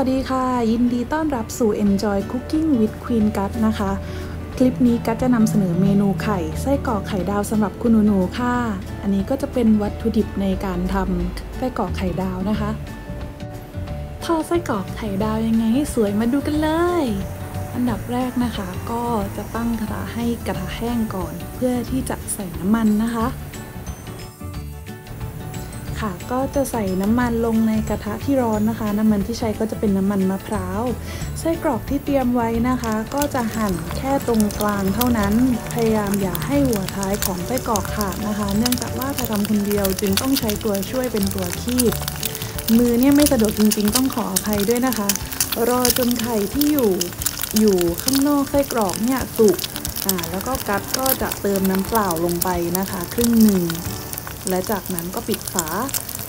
วัสดีค่ะ ยินดีต้อนรับสู่ Enjoy Cooking with Queen Gut นะคะ คลิปนี้กัตจะนำเสนอเมนูไข่ ไส้กรอกไข่ดาวสำหรับคุณหนูๆค่ะ อันนี้ก็จะเป็นวัตถุดิบในการทำไส้กรอกไข่ดาวนะคะทอดไส้กรอกไข่ดาวยังไงให้สวยมาดูกันเลย อันดับแรกนะคะ ก็จะตั้งกระทะให้กระทะแห้งก่อน เพื่อที่จะใส่น้ำมันนะคะ ค่ะ ก็จะใส่น้ำมันลงในกระทะที่ร้อนนะคะ น้ำมันที่ใช้ก็จะเป็นน้ำมันมะพร้าวไส้กรอกที่เตรียมไว้นะคะ ก็จะหั่นแค่ตรงกลางเท่านั้น พยายามอย่าให้หัวท้ายของไส้กรอกขาดนะคะ เนื่องจากว่าจะทำคนเดียวจึงต้องใช้ตัวช่วยเป็นตัวคีบมือเนี่ยไม่สะดวกจริงๆ ต้องขออภัยด้วยนะคะ รอจนไข่ที่อยู่อยู่ข้างนอกไส้กรอกเนี่ยสุกอ่าแล้วก็กัดก็จะเติมน้ำเปล่าลงไปนะคะ ครึ่งหนึ่ง และจากนั้นก็ปิดฝา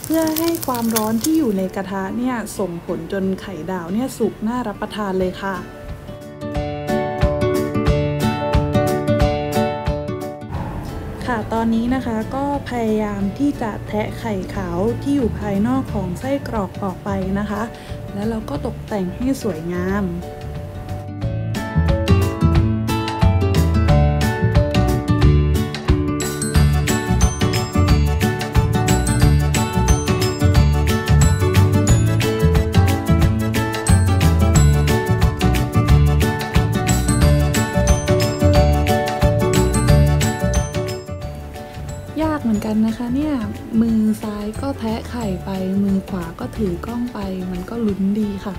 เพื่อให้ความร้อนที่อยู่ในกระทะเนี่ยส่งผลจนไข่ดาวเนี่ยสุกน่ารับประทานเลยค่ะ ค่ะตอนนี้นะคะก็พยายามที่จะแทะไข่ขาวที่อยู่ภายนอกของไส้กรอกออกไปนะคะ แล้วเราก็ตกแต่งให้สวยงาม กันนะคะเนี่ย มือซ้ายก็แทะไข่ไป มือขวาก็ถือกล้องไป มันก็ลุ้นดีค่ะ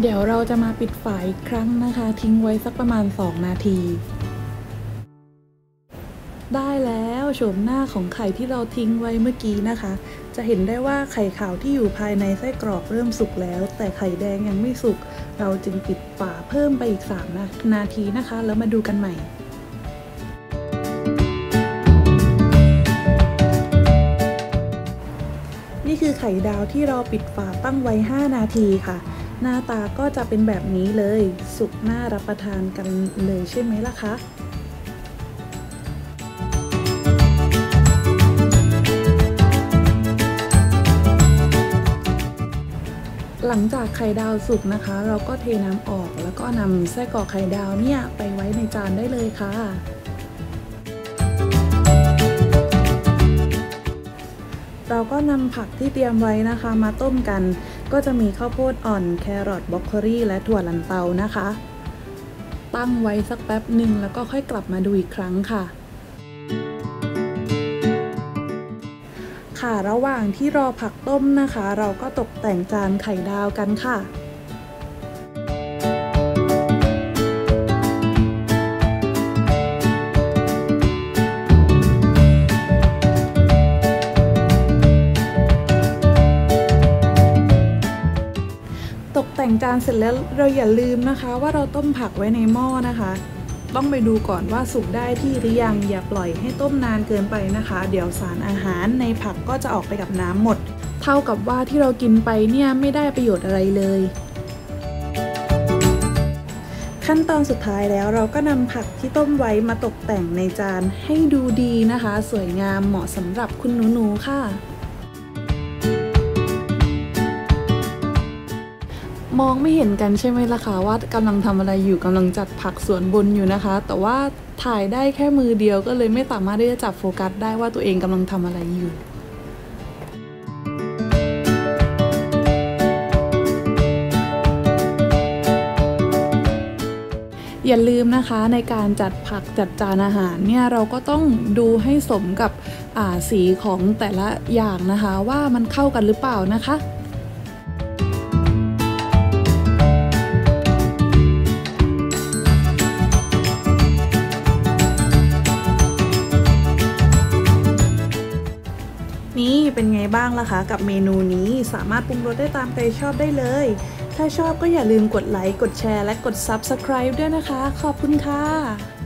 เดี๋ยวเราจะมาปิดฝาอีกครั้งนะคะ ทิ้งไว้สักประมาณ 2 นาที ได้แล้วโฉมหน้าของไข่ที่เราทิ้งไว้เมื่อกี้นะคะ จะเห็นได้ว่าไข่ขาวที่อยู่ภายในไส้กรอกเริ่มสุกแล้ว แต่ไข่แดงยังไม่สุกเราจึงปิดฝาเพิ่มไปอีก 3 นาทีนะคะ แล้วมาดูกันใหม่ ไข่ดาวที่เราปิดฝาตั้งไว้ 5 นาทีค่ะ หน้าตาก็จะเป็นแบบนี้เลย สุกน่ารับประทานกันเลยใช่ไหมล่ะคะหลังจากไข่ดาวสุกนะคะ เราก็เทน้ำออกแล้วก็นำไส้กรอกไข่ดาวเนี่ยไปไว้ในจานได้เลยค่ะ เราก็นำผักที่เตรียมไว้นะคะ มาต้มกัน ก็จะมีข้าวโพดอ่อนแครอทบรอกโคลีและถั่วลันเตานะคะ ตั้งไว้สักแป๊บหนึ่งแล้วก็ค่อยกลับมาดูอีกครั้งค่ะ ค่ะระหว่างที่รอผักต้มนะคะ เราก็ตกแต่งจานไข่ดาวกันค่ะ จานเสร็จแล้วเราอย่าลืมนะคะ ว่าเราต้มผักไว้ในหม้อนะคะ ต้องไปดูก่อนว่าสุกได้ที่หรือยังอย่าปล่อยให้ต้มนานเกินไปนะคะ เดี๋ยวสารอาหารในผักก็จะออกไปกับน้ำหมด เท่ากับว่าที่เรากินไปเนี่ยไม่ได้ประโยชน์อะไรเลย ขั้นตอนสุดท้ายแล้วเราก็นำผักที่ต้มไว้มาตกแต่งในจานให้ดูดีนะคะ สวยงามเหมาะสำหรับคุณหนูๆค่ะ มองไม่เห็นกันใช่ไหมล่ะคะว่ากำลังทำอะไรอยู่กำลังจัดผักสวนบนอยู่นะคะ แต่ว่าถ่ายได้แค่มือเดียวก็เลยไม่สามารถที่จะจับโฟกัสได้ว่าตัวเองกำลังทำอะไรอยู่อย่าลืมนะคะในการจัดผักจัดจานอาหารเนี่ยเราก็ต้องดูให้สมกับสีของแต่ละอย่างนะคะ ว่ามันเข้ากันหรือเปล่านะคะ บ้างล่ะคะ กับเมนูนี้สามารถปรุงรสได้ตามใจชอบได้เลย ถ้าชอบก็อย่าลืมกดไลค์ กดแชร์ และกด Subscribe ด้วยนะคะ ขอบคุณค่ะ